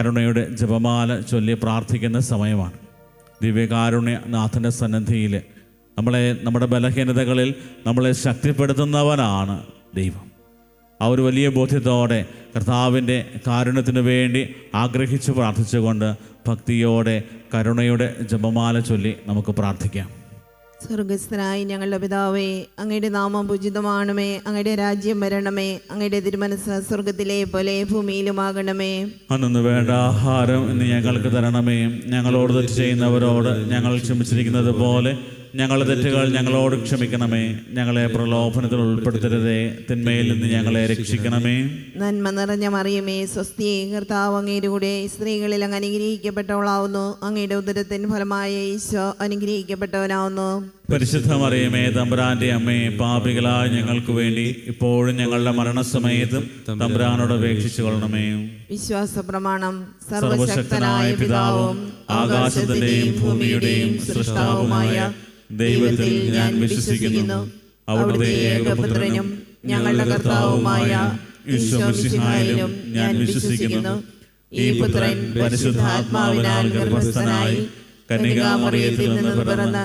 കരുണയുടെ ജപമാല ചൊല്ലി പ്രാർത്ഥിക്കുന്ന സമയമാണ്. ദിവ്യകാരുണ്യ നാഥന്റെ സന്നദ്ധിയിൽ നമ്മളെ നമ്മുടെ ബലഹീനതകളിൽ നമ്മളെ ശക്തിപ്പെടുത്തുന്നവനാണ് ദൈവം. ആ ഒരു വലിയ ബോധ്യത്തോടെ കർത്താവിന്റെ കാരുണ്യത്തിന് വേണ്ടി ആഗ്രഹിച്ച് പ്രാർത്ഥിച്ചുകൊണ്ട് ഭക്തിയോടെ കരുണയുടെ ജപമാല ചൊല്ലി നമുക്ക് പ്രാർത്ഥിക്കാം. സ്വർഗസ്ഥനായി ഞങ്ങളുടെ പിതാവേ അങ്ങയുടെ നാമം പൂജിതമാണമേ അങ്ങയുടെ രാജ്യം വരണമേ അങ്ങയുടെ തിരുമനസ് സ്വർഗത്തിലെ പോലെ ഭൂമിയിലുമാകണമേ. അന്നു വേണ്ട ആഹാരം ഇന്ന് ഞങ്ങൾക്ക് തരണമേ. ഞങ്ങളോട് ചെയ്യുന്നവരോട് ഞങ്ങൾ ക്ഷമിച്ചിരിക്കുന്നത് പോലെ ഞങ്ങളുടെ തെറ്റുകൾ ഞങ്ങളോട് ക്ഷമിക്കണമേ. ഞങ്ങളെ പ്രലോഭനത്തിൽ ഉൾപ്പെടുത്തരുതേ. തിന്മയിൽ നിന്ന് ഞങ്ങളെ രക്ഷിക്കണമേ. നന്മ നിറഞ്ഞ മറിയമേ സ്വസ്തി കർത്താവ് അങ്ങയുടെ കൂടെ സ്ത്രീകളിൽ അങ്ങ് അനുഗ്രഹിക്കപ്പെട്ടവളാവുന്നു. അങ്ങയുടെ ഉദരത്തിൻ ഫലമായ ഈശോ അനുഗ്രഹിക്കപ്പെട്ടവനാവുന്നു. പരിശുദ്ധ മറിയമേ തമ്പുരാന്റെ അമ്മയെ പാപികളായ ഞങ്ങൾക്ക് വേണ്ടി ഇപ്പോഴും ഞങ്ങളുടെ മരണസമയത്തും തമ്പുരാനോട് അപേക്ഷിച്ചു കൊള്ളണമേ വിശ്വാസ പ്രമാണം സർവശക്തനായ പിതാവും ആകാശത്തിന്റെയും ഭൂമിയുടെയും സൃഷ്ടാവുമായ ദൈവത്തിൽ ഞാൻ വിശ്വസിക്കുന്നു. അവിടുത്തെ ഏകപുത്രനും ഞങ്ങളുടെ കർത്താവുമായ ഈശ്വമിസിഹായിലും ഞാൻ വിശ്വസിക്കുന്നു. ഈ പുത്രൻ പരിശുദ്ധാത്മാവിനാൽ ഗർഭസ്ഥനായി കന്യകാമറിയത്തിൽ നിന്ന് പിറന്ന്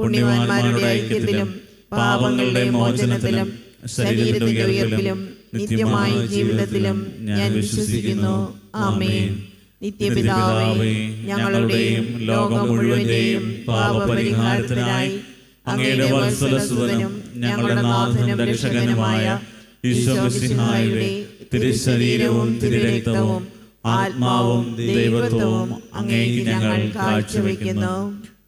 പുണ്യവാന്മാരുടെ ഐക്യത്തിലും പാപങ്ങളുടെ മോചനത്തിലും ശരീരത്തിന്റെ ഉയർപ്പിലും നിത്യമായ ജീവിതത്തിലും ഞാൻ വിശ്വസിക്കുന്നു. ആമേൻ. നിത്യപിതാവേ ഞങ്ങളുടെയും ലോകം മുഴുവന്റെയും പാപപരിഹാരത്തിനായി അങ്ങയുടെ വത്സലസുതനും ഞങ്ങളുടെ നാഥനും രക്ഷകനുമായ ഈശ്വരസിംഹായുടെ തിരുശരീരവും തിരുരക്തവും ആത്മാവും ദൈവത്വവും അങ്ങേക്ക് ഞങ്ങൾ കാഴ്ചവെക്കുന്നു.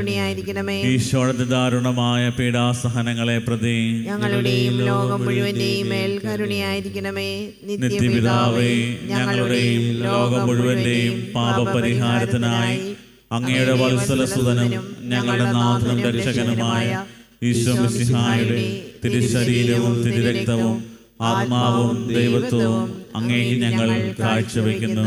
കരുണയായിരിക്കണമേ. ഈശോടത്തെ ദാരുണമായ പീഡാസഹനങ്ങളെ പ്രതി ഞങ്ങളുടെയും ലോകം മുഴുവന്റെയും മേൽ കരുണയായിരിക്കണമേ. നിത്യപിതാവേ ഞങ്ങളുടെയും ലോകം മുഴുവന്റെയും പാപപരിഹാരത്തിനായി അങ്ങയുടെ വത്സല സുതനും ഞങ്ങളുടെ നാഥനും ദർശകനുമായ ഈശോ മിശിഹായുടെ തിരുശരീരവും തിരുരക്തവും ആത്മാവും ദൈവത്വവും അങ്ങേക്ക് ഞങ്ങൾ കാഴ്ചവെക്കുന്നു.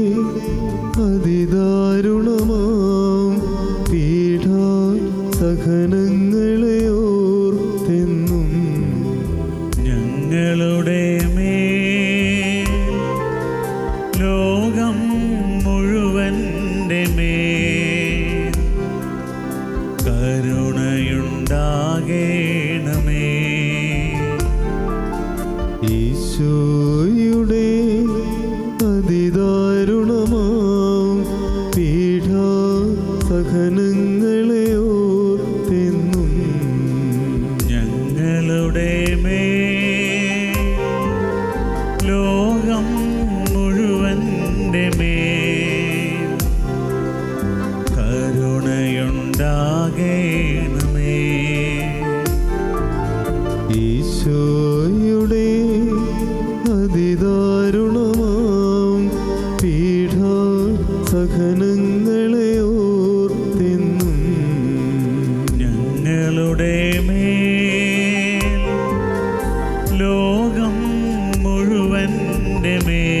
അതിദാരുണമാം. പീഠാ സഹനങ്ങളെ ഓർത്തെന്നും ഞങ്ങളുടെ മേൽ ലോകം മുഴുവന്റെ കരുണയുണ്ടാകേണമേ. ഈശോയുടെ മുഴുവന്റെ മേൽ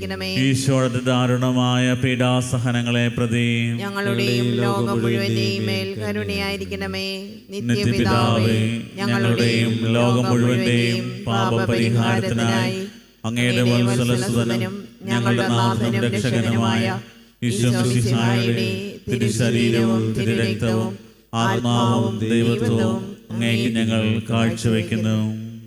കരുണയായിരിക്കണമേ ഈശോയുടെ ദാരുണമായ പീഡാസഹനങ്ങളെ പ്രതി ഞങ്ങളുടെയും ലോകം മുഴുവന്റെയും മേൽ കരുണയായിരിക്കണമേ. നിത്യപിതാവേ ഞങ്ങളുടെയും ലോകം മുഴുവന്റെയും പാപപരിഹാരത്തിനായി അങ്ങയുടെ വത്സലസുതനും ഞങ്ങളുടെ നാഥനും രക്ഷകനുമായ ഈശ്വസിഹായുടെ തിരുശരീരവും തിരുരക്തവും ആത്മാവും ദൈവത്വവും അങ്ങേക്ക് ഞങ്ങൾ കാഴ്ചവെക്കുന്നു.